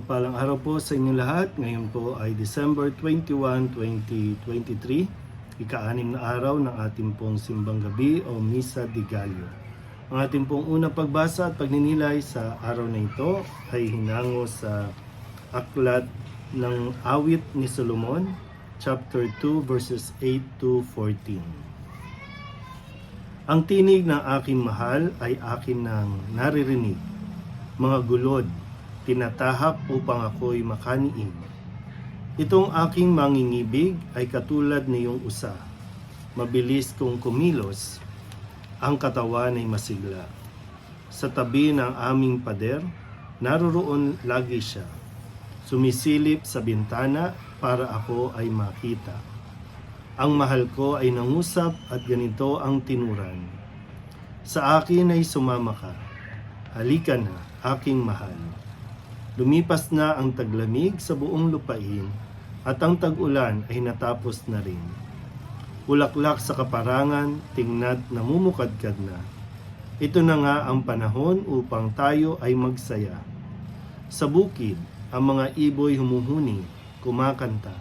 Mapagpalang araw po sa inyong lahat. Ngayon po ay December 21, 2023. Ika-anim na araw ng ating pong simbang gabi o Misa di Gallo. Ang ating pong unang pagbasa at pagninilay sa araw na ito ay hinango sa aklat ng awit ni Solomon, chapter 2, verses 8 to 14. Ang tinig ng aking mahal ay akin nang naririnig. Mga gulod, tinatahak upang ako'y makaniig. Itong aking mangingibig ay katulad niyong usa. Mabilis kong kumilos, ang katawan ay masigla. Sa tabi ng aming pader, naroroon lagi siya. Sumisilip sa bintana para ako ay makita. Ang mahal ko ay nangusap at ganito ang tinuran. Sa akin ay sumama ka. Halika na, aking mahal. Lumipas na ang taglamig sa buong lupain at ang tag-ulan ay natapos na rin. Ulaklak sa kaparangan, tingnad namumukadkad na. Ito na nga ang panahon upang tayo ay magsaya. Sa bukid, ang mga iboy humuhuni, kumakanta.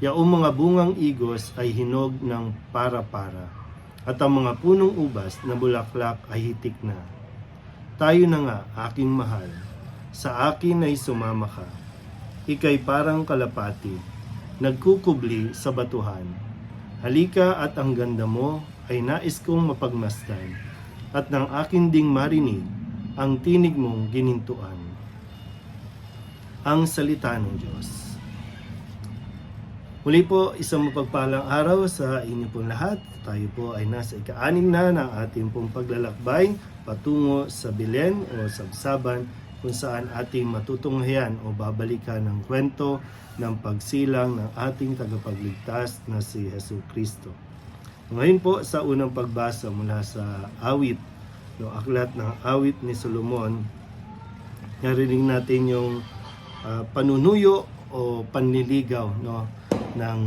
Yaong mga bungang igos ay hinog ng para-para, at ang mga punong ubas na bulaklak ay hitik na. Tayo na nga, aking mahal, sa akin ay sumama ka. Ika'y parang kalapati, nagkukubli sa batuhan. Halika at ang ganda mo ay nais kong mapagmasdan, at ng akin ding marinig ang tinig mong ginintuan. Ang salita ng Diyos. Muli po, isang mapagpalang araw sa inyo pong lahat. Tayo po ay nasa ika-anim na ng ating pong paglalakbay patungo sa Bilen o Sabsaban kung saan ating matutunghayan o babalikan ng kwento ng pagsilang ng ating tagapagligtas na si Heso Kristo. Ngayon po sa unang pagbasa mula sa awit, yung aklat ng awit ni Solomon, narinig natin yung ah, panunuyo o panliligaw no ng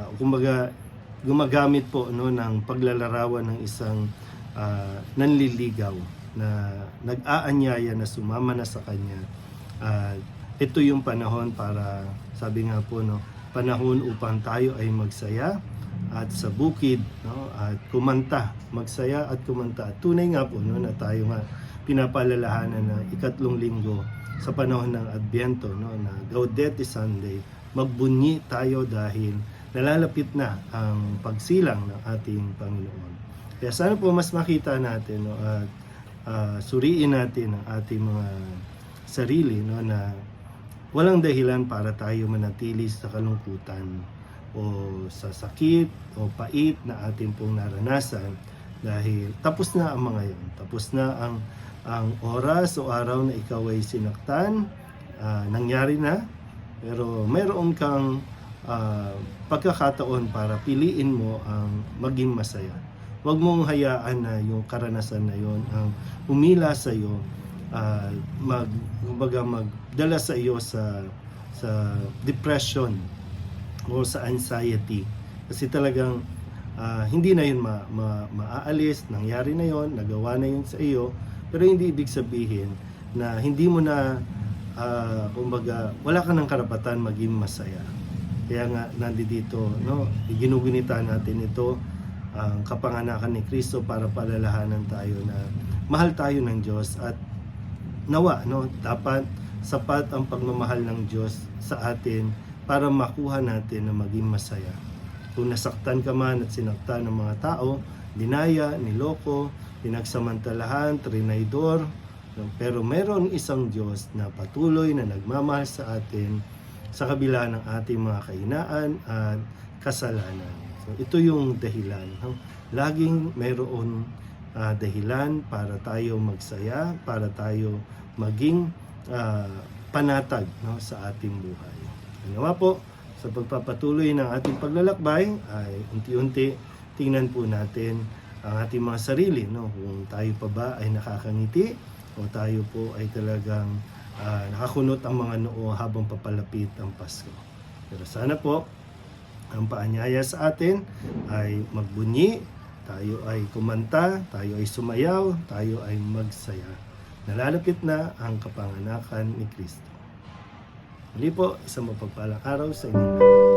ah, kumbaga gumagamit po no ng paglalarawan ng isang ah, nanliligaw na nag-aanyaya na sumama na sa kanya. Ah, ito yung panahon para sabi nga po no panahon upang tayo ay magsaya at sa bukid no at kumanta magsaya at kumanta tunay nga po no na tayo nga pinapalalahanan na ikatlong linggo sa panahon ng Adbyento no na Gaudete Sunday magbunyi tayo dahil nalalapit na ang pagsilang ng ating Panginoon. Kaya sana po mas makita natin no at ah, suriin natin ang ating mga sarili no na walang dahilan para tayo manatili sa kalungkutan o sa sakit o pait na ating pong naranasan dahil tapos na ang mga yon tapos na ang ang oras o araw na ikaw ay sinaktan. Ah, nangyari na pero mayroon kang ah, pagkakataon para piliin mo ang maging masaya Huwag mong hayaan na yung karanasan na yon ang umila sa iyo ah, mag kumbaga magdala sa iyo sa sa depression o sa anxiety. Kasi talagang ah, hindi na yun ma, ma, maaalis nangyari na yon nagawa na yun sa iyo. Pero hindi ibig sabihin na hindi mo na ah, kumbaga wala ka ng karapatan maging masaya. Kaya nga nandito no ginugunita natin ito ang kapanganakan ni Kristo para palalahanan tayo na mahal tayo ng Diyos at nawa no dapat sapat ang pagmamahal ng Diyos sa atin para makuha natin na maging masaya. Kung nasaktan ka man at sinaktan ng mga tao, dinaya, niloko, pinagsamantalahan, trinaydor, pero meron isang Diyos na patuloy na nagmamahal sa atin sa kabila ng ating mga kahinaan at kasalanan. Ito yung dahilan. Laging mayroon ah, dahilan para tayo magsaya, para tayo maging ah, panatag no, sa ating buhay. Nawa po, sa pagpapatuloy ng ating paglalakbay ay unti-unti tingnan po natin ang ating mga sarili. No? Kung tayo pa ba ay nakakangiti o tayo po ay talagang ah, nakakunot ang mga noo habang papalapit ang Pasko. Pero sana po, ang paanyaya sa atin ay magbunyi, tayo ay kumanta, tayo ay sumayaw, tayo ay magsaya. Nalalapit na ang kapanganakan ni Kristo. Muli po, isang mapagpalang araw sa inyo.